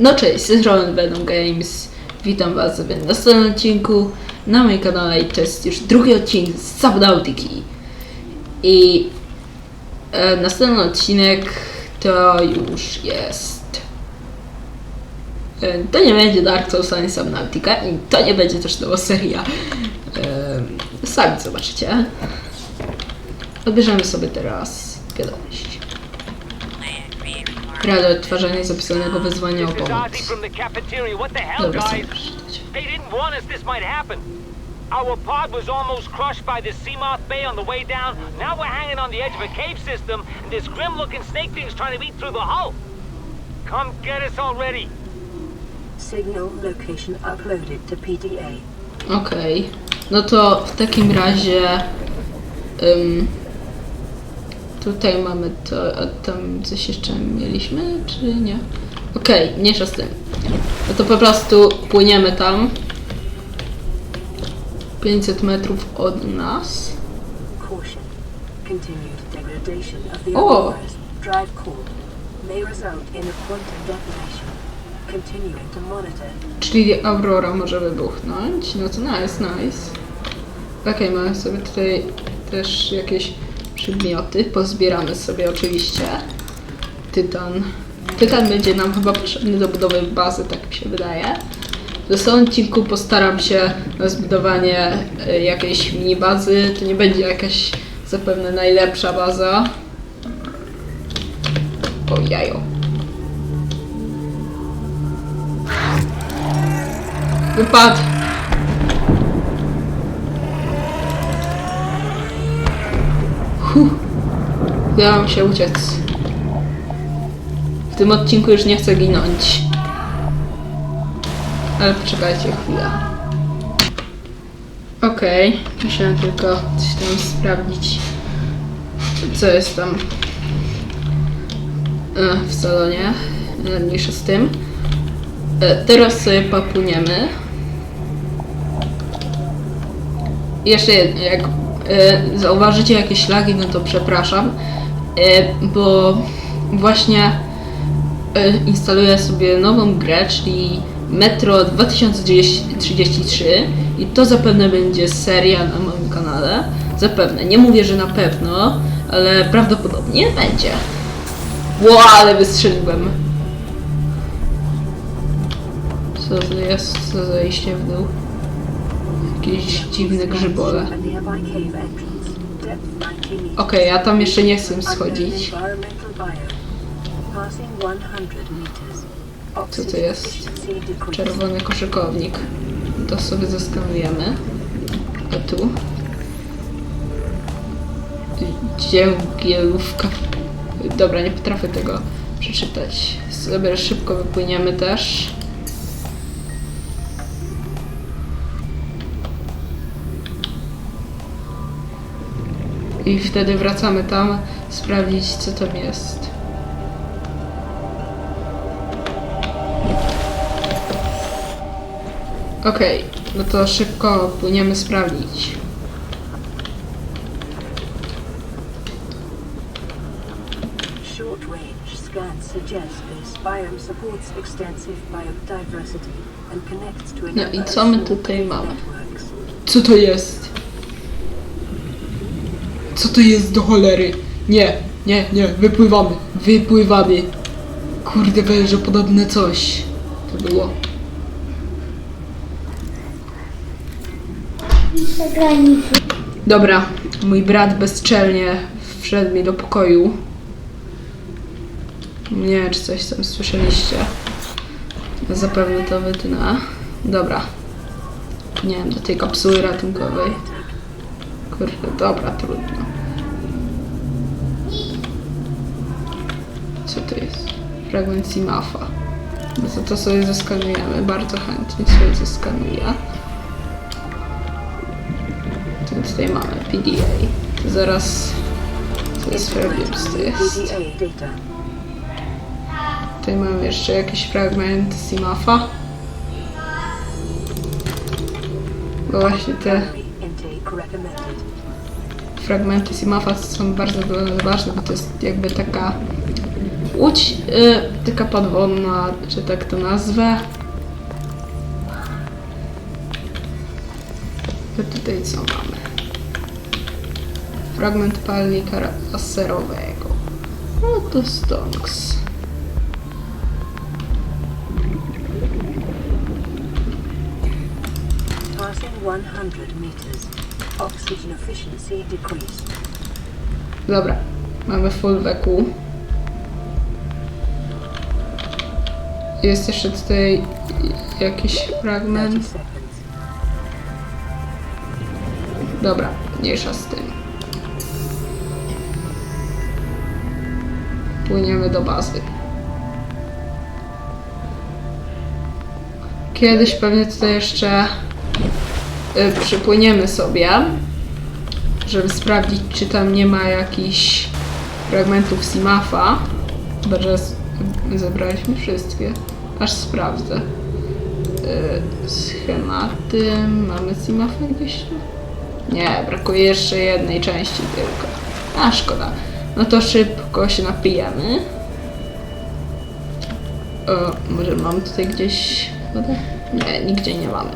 No cześć, z strony Venom Games. Witam was na następnym odcinku na moim kanale i to jest już drugi odcinek z Subnautiki. I e, następny odcinek to już jest... E, to nie będzie Dark Souls ani Subnautica i to nie będzie też nowa seria. E, sami zobaczycie. Odbierzemy sobie teraz wiadomość. Rada odtwarzania zapisanego wezwania o pomoc. Dobra, guys? sobie przeczytać. They didn't warn us this might happen. Our pod was almost crushed by the Seamoth Bay on the way down. Now we're hanging on the edge of a cave system, and this grim-looking snake thing's trying to eat through the hull. Come get us already. Signal location uploaded to PDA. Okej. No to w takim razie. ym, tutaj mamy to. A tam coś jeszcze mieliśmy, czy nie? Okej, mniejsza z tym. No to po prostu płyniemy tam. 500 metrów od nas. Monitor. Czyli Aurora może wybuchnąć. No to nice, nice. Okej, mamy sobie tutaj też jakieś przedmioty. Pozbieramy sobie oczywiście. Tytan. Tytan będzie nam chyba potrzebny do budowy bazy, tak mi się wydaje. W następnym odcinku postaram się na zbudowanie e, jakiejś mini bazy. To nie będzie jakaś zapewne najlepsza baza. O jajo. Wypadł. Huh. Udało mi się uciec. W tym odcinku już nie chcę ginąć. Ale poczekajcie chwilę. Okej, musiałem tylko coś tam sprawdzić, co jest tam e, w salonie. Mniejsza z tym. E, Teraz sobie popłyniemy. Jeszcze jedno, jak zauważycie jakieś lagi, no to przepraszam, e, bo właśnie e, instaluję sobie nową grę, czyli Metro 2033 i to zapewne będzie seria na moim kanale. Zapewne, nie mówię, że na pewno, ale prawdopodobnie będzie. Ło, ale wystrzeliłem. Co to jest za zejście w dół? Jakieś dziwne grzybole. A nearby cave entrance. Depth 90 meters. Okej, ja tam jeszcze nie chcę schodzić. environmental biome. Passing 100 meters. Co to jest? Czerwony koszykownik. To sobie zaskanujemy. A tu? Dziełgielówka. Dobra, nie potrafię tego przeczytać. Sobie szybko wypłyniemy też. I wtedy wracamy tam, sprawdzić co tam jest. Okej, no to szybko płyniemy sprawdzić. No i co my tutaj mamy? Co to jest? Co to jest do cholery? Nie, nie, nie, wypływamy, wypływamy. Kurde, węże podobne coś. To było. Dobra, mój brat bezczelnie wszedł mi do pokoju. Nie wiem, czy coś tam słyszeliście. Zapewne to wytnę. Dobra. Nie wiem, do tej kapsuły ratunkowej. Kurde, dobra, trudno. Jest? Fragment Simafa. No to to sobie zeskanujemy, bardzo chętnie sobie zeskanuję. To tutaj mamy PDA. To zaraz... To jest co to jest. Tutaj mamy jeszcze jakiś fragment Simafa. Bo właśnie te fragmenty Simafa są bardzo ważne, bo to jest jakby taka Łódź y, taka podwodna, czy tak to nazwę. To tutaj co mamy? Fragment palnika laserowego. No to stonks. Passing 100 meters. Oxygen efficiency decreased. Dobra, mamy full WQ. Jest jeszcze tutaj jakiś 30 fragment. Dobra, mniejsza z tym. Płyniemy do bazy. Kiedyś pewnie tutaj jeszcze y, przypłyniemy sobie, żeby sprawdzić, czy tam nie ma jakichś fragmentów Simafa. Chyba, że zebraliśmy wszystkie. Aż sprawdzę. Y, schematy. Mamy Simafa gdzieś? Nie, brakuje jeszcze jednej części tylko. A, szkoda. No to szybko się napijemy. O, może mam tutaj gdzieś wodę? Nie, nigdzie nie mamy.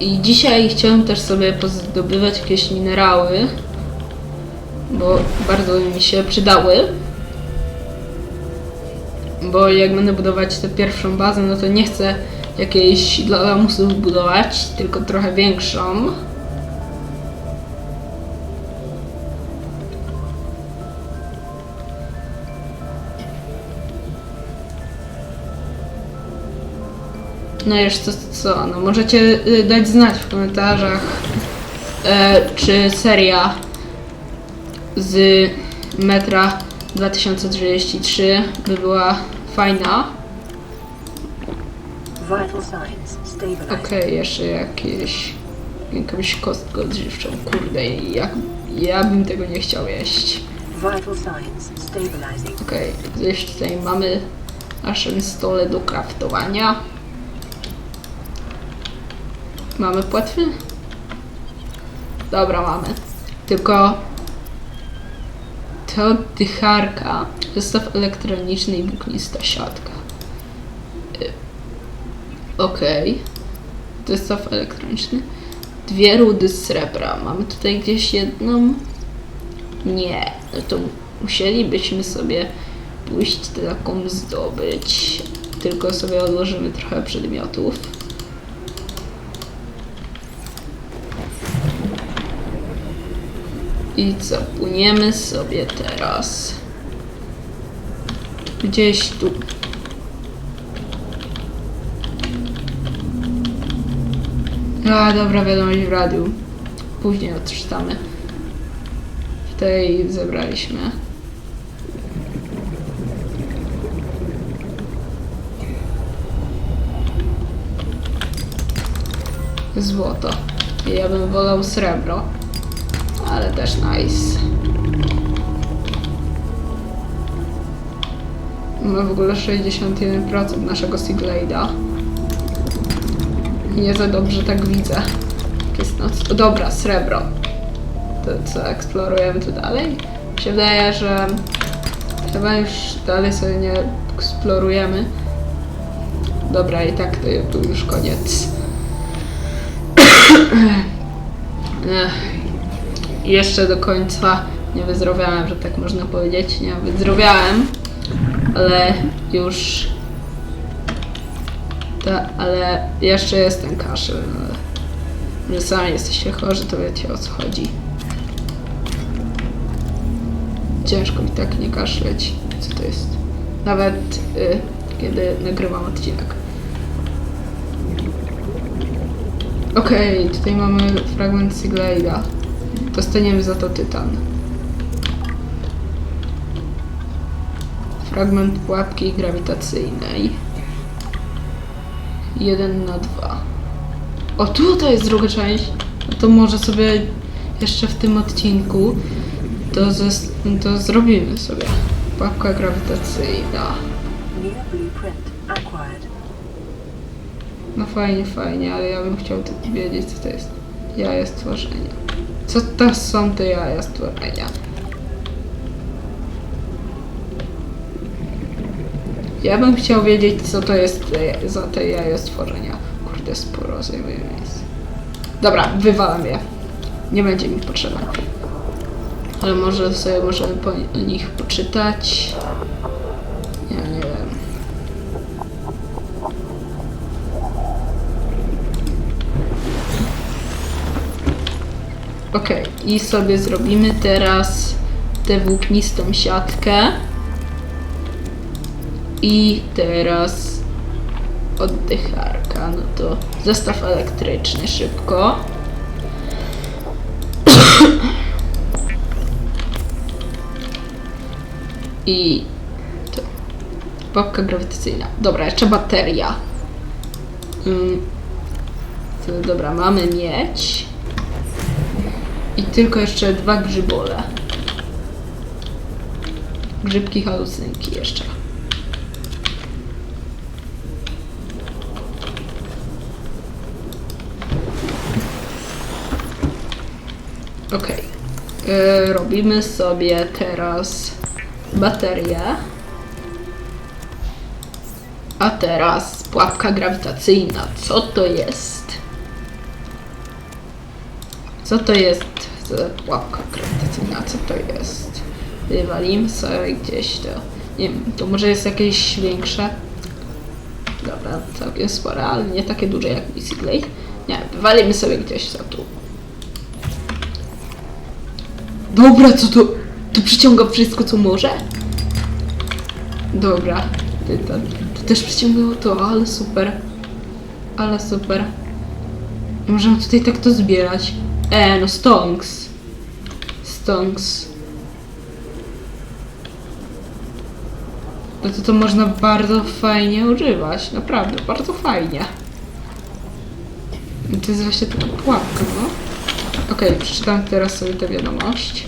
I dzisiaj chciałem też sobie pozdobywać jakieś minerały, bo bardzo mi się przydały. Bo jak będę budować tę pierwszą bazę, no to nie chcę jakiejś dla lamusów budować, tylko trochę większą. No jeszcze co, no możecie y, dać znać w komentarzach, e, czy seria z metra 2033 by była fajna. Okej, jeszcze jakieś jakąś kostkę odżywczą. Kurde, jak, ja bym tego nie chciał jeść. Okej, gdzieś tutaj mamy naszym stole do kraftowania. Mamy płetwy? Dobra, mamy. Tylko to dycharka, zestaw elektroniczny i włóknista siatka. Y, Okej. Zestaw elektroniczny. Dwie rudy srebra. Mamy tutaj gdzieś jedną? Nie. No to musielibyśmy sobie pójść taką zdobyć. Tylko sobie odłożymy trochę przedmiotów. I co? Płyniemy sobie teraz. Gdzieś tu. A, dobra, wiadomość w radiu. Później odczytamy. W tej zebraliśmy. Złoto. Ja bym wolał srebro. Ale też nice. Ma w ogóle 61% naszego Siglade'a. Nie za dobrze tak widzę. Jest noc. Dobra, srebro. To co, eksplorujemy tu dalej? Mi się wydaje, że chyba już dalej sobie nie eksplorujemy. Dobra, i tak to już koniec. Ech. Jeszcze do końca nie wyzdrowiałem, że tak można powiedzieć. Nie wyzdrowiałem, ale już. Ta, ale jeszcze jest ten kaszel. Ale że sami jesteście chorzy, to wiecie o co chodzi. Ciężko mi tak nie kaszleć. Co to jest? Nawet y, kiedy nagrywam odcinek. Okej, tutaj mamy fragment Siglade'a. Dostaniemy za to tytan. Fragment pułapki grawitacyjnej. 1 na 2. O, tutaj jest druga część. No to może sobie jeszcze w tym odcinku to, zes- to zrobimy sobie. Pułapka grawitacyjna. No fajnie, fajnie, ale ja bym chciał wiedzieć, co to jest jaja stworzenia. Co to są te jaja z tworzenia? Ja bym chciał wiedzieć, co to jest te, za te jaja stworzenia. Kurde, sporo zajmuje miejsce. Dobra, wywalam je. Nie będzie mi potrzeba. Ale może sobie możemy po nich poczytać. Ok, i sobie zrobimy teraz tę włóknistą siatkę. I teraz oddycharka, no to zestaw elektryczny szybko. I to babka grawitacyjna. Dobra, jeszcze bateria. Ym, to, dobra, mamy mieć. I tylko jeszcze dwa grzybole. Grzybki halucynki jeszcze. Okej. E, Robimy sobie teraz baterię. A teraz pułapka grawitacyjna. Co to jest? Co to jest za pułapka grawitacyjna? Co to jest? Wywalimy sobie gdzieś to. Nie wiem, to może jest jakieś większe? Dobra, całkiem spore, ale nie takie duże jak Glade. Nie, wywalimy sobie gdzieś to tu. Dobra, co to? To przyciąga wszystko, co może? Dobra, to, to też przyciągało to, ale super. Ale super. Możemy tutaj tak to zbierać. E, no stonks. Stonks. No to to można bardzo fajnie używać. Naprawdę, bardzo fajnie. I To jest właśnie taka pułapka, no. Okej, przeczytam teraz sobie tę wiadomość.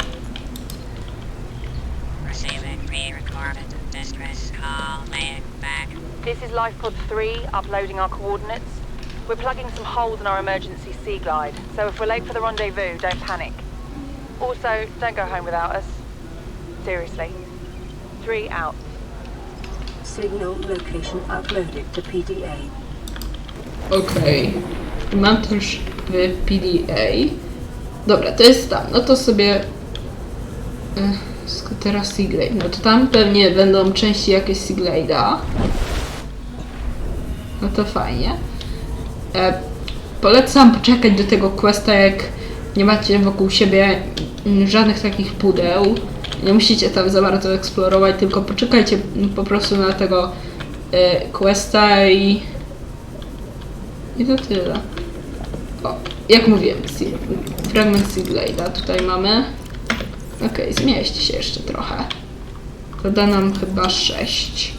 This is Lifepod 3, uploading our coordinates. We're plugging some holes in our emergency sea glide, so if we're late for the rendezvous, don't panic. Also, don't go home without us. Seriously. Three out. Signal location uploaded to PDA. Okej. Mam też w PDA. Dobra, to jest tam. No to sobie. Ech, Skutera Seaglade. No to tam pewnie będą części jakieś Seaglade'a. No to fajnie. E, polecam poczekać do tego questa, jak nie macie wokół siebie żadnych takich pudeł. Nie musicie tam za bardzo eksplorować, tylko poczekajcie po prostu na tego e, questa i i to tyle. O, jak mówiłem, fragment Seaglade'a tutaj mamy. Okej, zmieści się jeszcze trochę. To da nam chyba 6.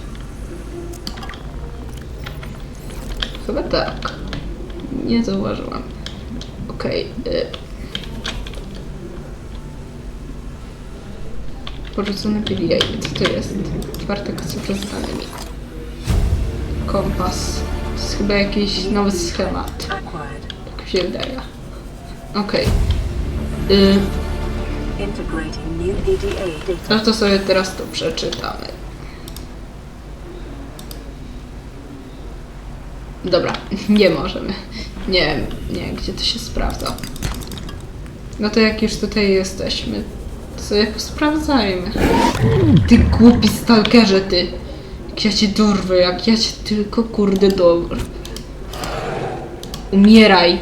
Chyba tak. Nie zauważyłam. Okej. y. Porzucony PDA. Co to jest? Czwarta kaseta z danymi. Kompas. To jest chyba jakiś nowy schemat. Tak mi się wydaje. Okej. Y, PDA data. No to sobie teraz to przeczytamy. Dobra, nie możemy. Nie nie gdzie to się sprawdza. No to jak już tutaj jesteśmy, to sobie sprawdzajmy. Ty głupi stalkerze, ty. Jak ja cię dorwę, jak ja cię tylko kurde dorwę. Umieraj.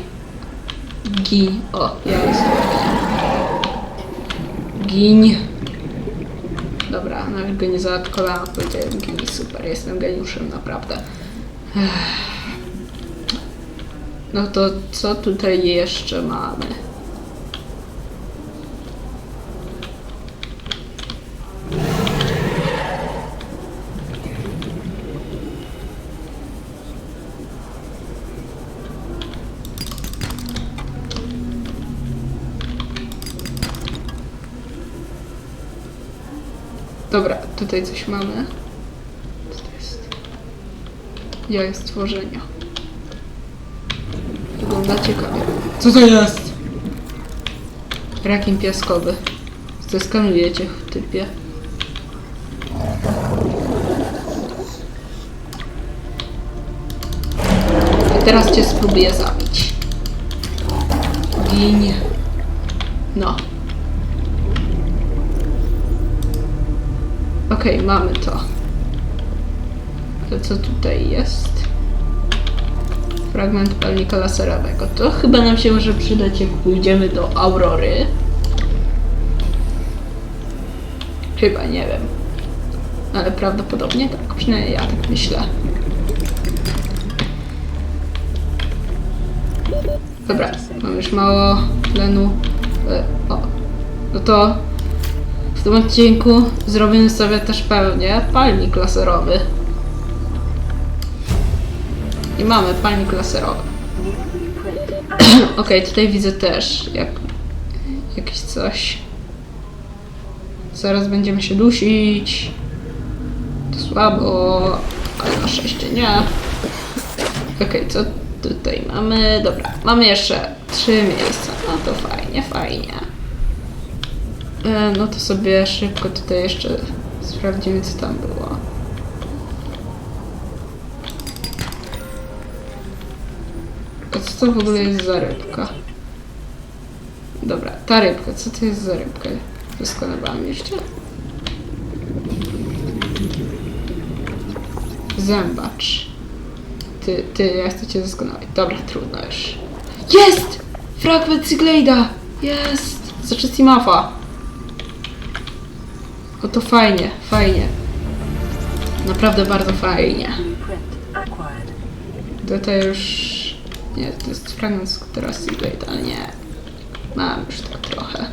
Gin. O, ja jestem. Gin. Dobra, nawet go nie zaatakowana powiedziałem gin. Super, jestem geniuszem, naprawdę. Ech. No to co tutaj jeszcze mamy? Dobra, tutaj coś mamy. Co to jest? Jaja stworzenia ciekawie. Co to jest? Rakin piaskowy. Zeskanujecie w typie. I teraz cię spróbuję zabić. Gin. No. Okej, okay, mamy to. Ale co tutaj jest? Fragment palnika laserowego. To chyba nam się może przydać, jak pójdziemy do Aurory. Chyba, nie wiem. Ale prawdopodobnie tak, przynajmniej ja tak myślę. Dobra, mam już mało tlenu. E, O, no to w tym odcinku zrobimy sobie też pewnie palnik laserowy. I mamy palnik laserowy. Okej, tutaj widzę też jak, jakieś coś. Zaraz będziemy się dusić. To słabo, ale na szczęście nie. Okej, co tutaj mamy? Dobra, mamy jeszcze trzy miejsca. No to fajnie, fajnie. E, no to sobie szybko tutaj jeszcze sprawdzimy, co tam było. To w ogóle jest za rybka? Dobra, ta rybka, co to jest za rybka? Doskonałam jeszcze. Zębacz. Ty, ty, ja chcę cię doskonalić. Dobra, trudno już. Jest! Fragment Siglade'a! Jest! Znaczy Simafa. O to fajnie, fajnie. Naprawdę bardzo fajnie. Tutaj już... Nie, to jest fragment skutera Seablade, ale nie. Mam już tak trochę.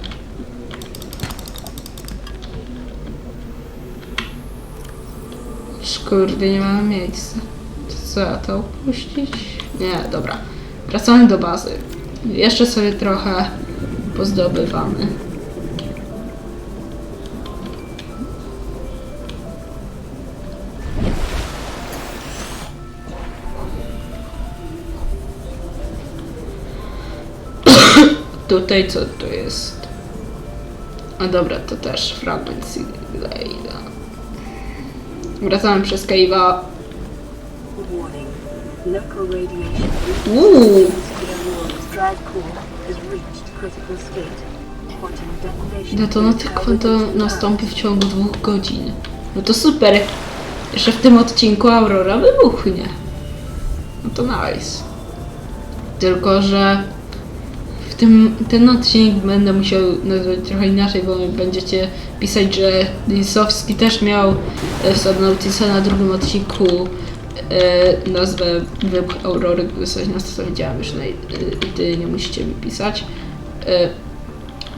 Kurde, nie mamy miejsca. To co, ja to opuścić? Nie, dobra. Wracamy do bazy. Jeszcze sobie trochę pozdobywamy. Tutaj co to jest? A dobra, to też fragment Siglade'a. Wracamy przez Cave'a. Uuu, detonacja kwantowa nastąpi w ciągu dwóch godzin. No to super. Jeszcze w tym odcinku Aurora wybuchnie. No to nice. Tylko, że tym, ten odcinek będę musiał nazwać trochę inaczej, bo będziecie pisać, że Lisowski też miał e, w Subnautisa na drugim odcinku e, nazwę Wybuch Aurory, na to wiedziałem już, i ty nie musicie mi pisać. E,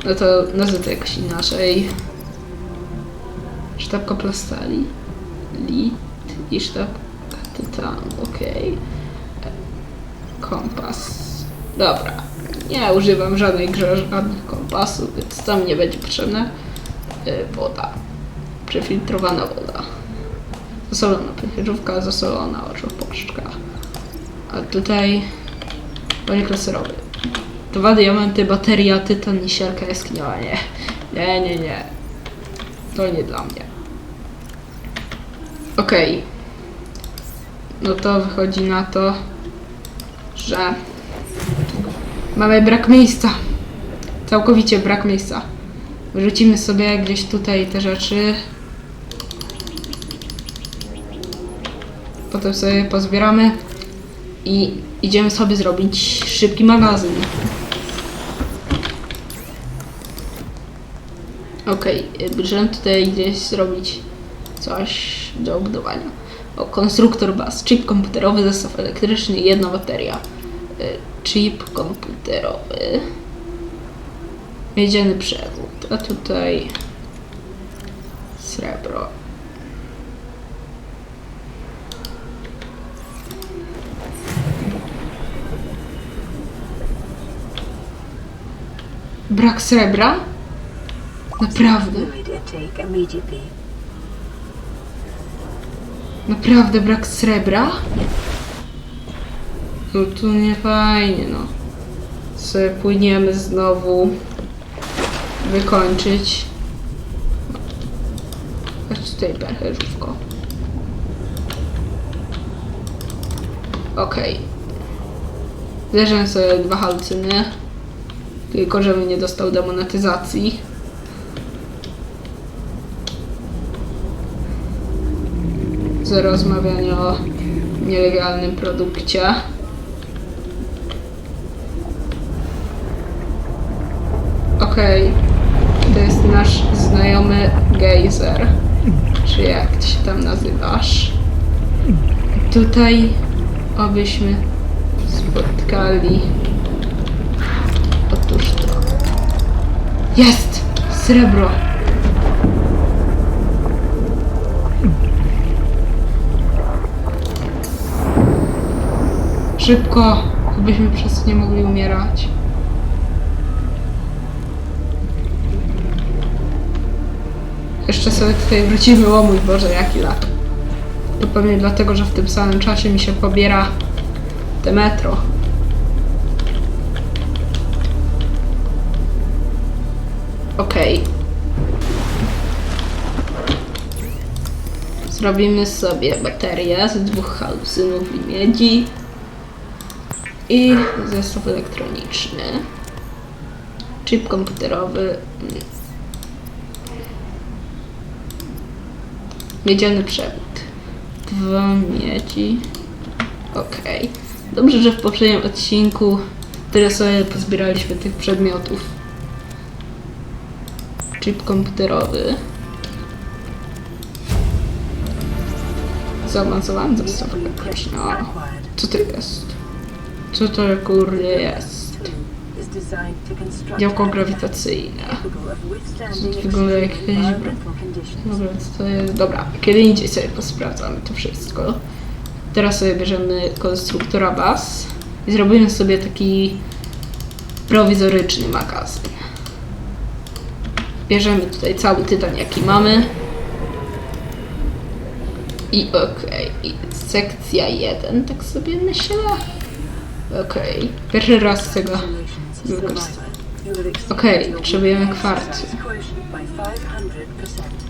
no to nazwę to jakoś inaczej. Sztabka plastali. Lit i sztabka tytanu, okej. Kompas. Dobra. Nie używam żadnej grze żadnych kompasów, więc tam nie będzie potrzebne. Woda. Przefiltrowana woda. Zasolona pęcherzówka, zasolona oczoposzczka. A tutaj panik laserowy. Dwa diamenty, bateria, tytan i siarka jaskinowa. Nie. Nie, nie, nie. To nie dla mnie. Okej. No to wychodzi na to, że mamy brak miejsca. Całkowicie brak miejsca. Wrzucimy sobie gdzieś tutaj te rzeczy. Potem sobie pozbieramy i idziemy sobie zrobić szybki magazyn. Okej, okay, żeby tutaj gdzieś zrobić coś do budowania. O, konstruktor baz, chip komputerowy, zestaw elektryczny, jedna bateria. Chip komputerowy. Miedziany przewód, a tutaj srebro. Brak srebra? Naprawdę? Naprawdę brak srebra? No to nie fajnie, no. Sobie płyniemy znowu wykończyć. Chodź tutaj pęcherzówko. Okej. Zależę sobie dwa halucyny. Tylko żebym nie dostał demonetyzacji. Za rozmawianie o nielegalnym produkcie. Okej. To jest nasz znajomy gejzer. Czy jak ty się tam nazywasz? Tutaj obyśmy spotkali. Otóż to. Jest! Srebro! Szybko! Abyśmy przez nie mogli umierać. Jeszcze sobie tutaj wrócimy, o mój Boże, jaki lat. To pewnie dlatego, że w tym samym czasie mi się pobiera te metro. Okej. Zrobimy sobie baterię z dwóch halucynów i miedzi i zestaw elektroniczny. Chip komputerowy. Miedziany przewód. Dwa miedzi. Okej. Dobrze, że w poprzednim odcinku tyle sobie pozbieraliśmy tych przedmiotów. Chip komputerowy. Zaawansowany zestaw elektryczny. O, Acquired. co to jest? Co to kurde jest? Is designed to construct Działko grawitacyjne. To wygląda jak conditions. Dobra, to jest, dobra, kiedy indziej sobie posprawdzamy to wszystko. Teraz sobie bierzemy konstruktora baz i zrobimy sobie taki prowizoryczny magazyn. Bierzemy tutaj cały tytan jaki mamy. I okej, i sekcja 1, tak sobie myślę. Okej, pierwszy raz tego Okej, your potrzebujemy kwarcu. quotient by 500%.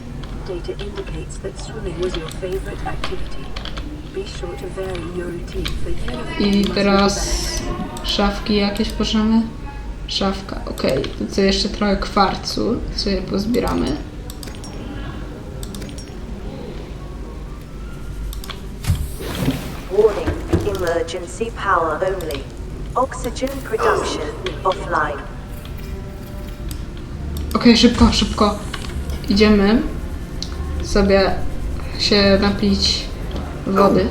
Data indicates that swimming was your favorite activity. Be sure to vary your routine for uniform I teraz szafki jakieś możemy? Szafka, okej. Tu co jeszcze trochę kwarcu, sobie pozbieramy. Warning, emergency power only. Oxygen production offline. Okej, szybko, szybko. Idziemy sobie się napić wody.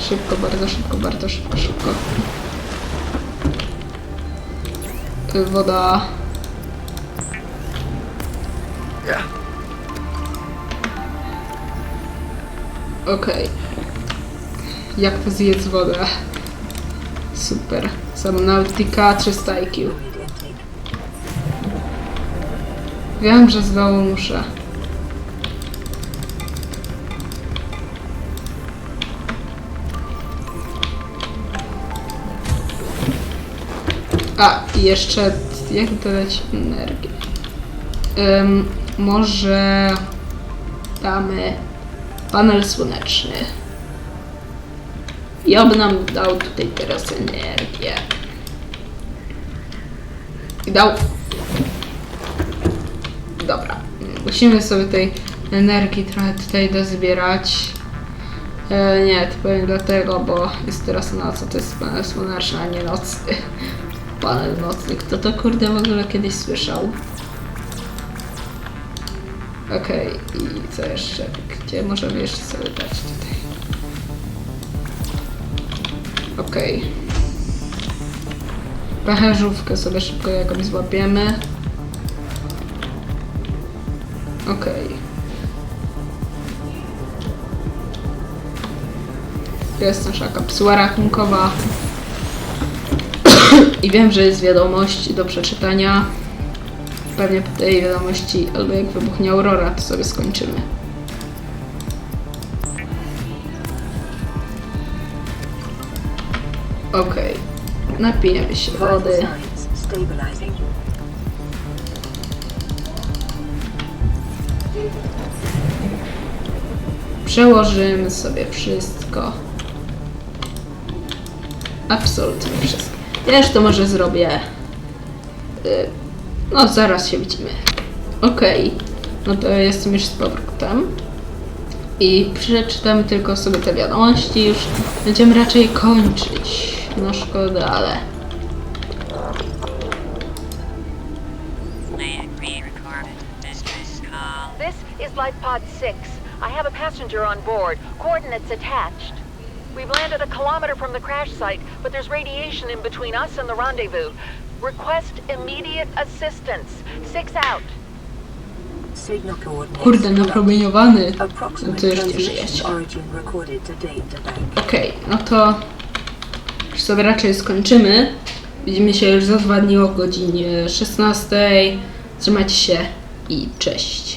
Szybko, bardzo szybko, bardzo szybko, szybko. Y, Woda. Okej. Jak to zjedz wodę? Super. Samnautica 300 IQ. Wiem, że z dołu muszę. A, jeszcze jak dodać energię? Ym, może damy panel słoneczny. I oby nam dał tutaj teraz energię. I dał Dobra, musimy sobie tej energii trochę tutaj dozbierać. E, nie, to powiem dlatego, bo jest teraz noc, a to jest panel słoneczny, a nie nocny. Panel nocny, kto to kurde w ogóle kiedyś słyszał? Okej, i co jeszcze? Gdzie możemy jeszcze sobie dać tutaj? Okej. Pęcherzówkę sobie szybko jakąś złapiemy. Okej. To jest nasza kapsuła rachunkowa. I wiem, że jest wiadomość do przeczytania. Pewnie po tej wiadomości, albo jak wybuchnie aurora, to sobie skończymy. Okej. Napijemy się wody. Przełożymy sobie wszystko. Absolutnie wszystko. Ja już to może zrobię. Y, No, zaraz się widzimy. Okej, no to jestem już z powrotem. I przeczytamy tylko sobie te wiadomości, już będziemy raczej kończyć. No szkoda, ale... Plan pre-recorded. Mistress call. This is Life Pod 6. I have a passenger on board. Coordinates attached. We've landed a kilometer from the crash site, but there's radiation in between us and the rendezvous. Request immediate assistance. Six out. Signal coordinates. Kurde, napromieniowany. No Approximate to już nie transmission żyjecie. origin recorded to data bank. Okej, no to już sobie raczej skończymy. Widzimy się już za dwa dni o godzinie 16. Trzymajcie się i cześć.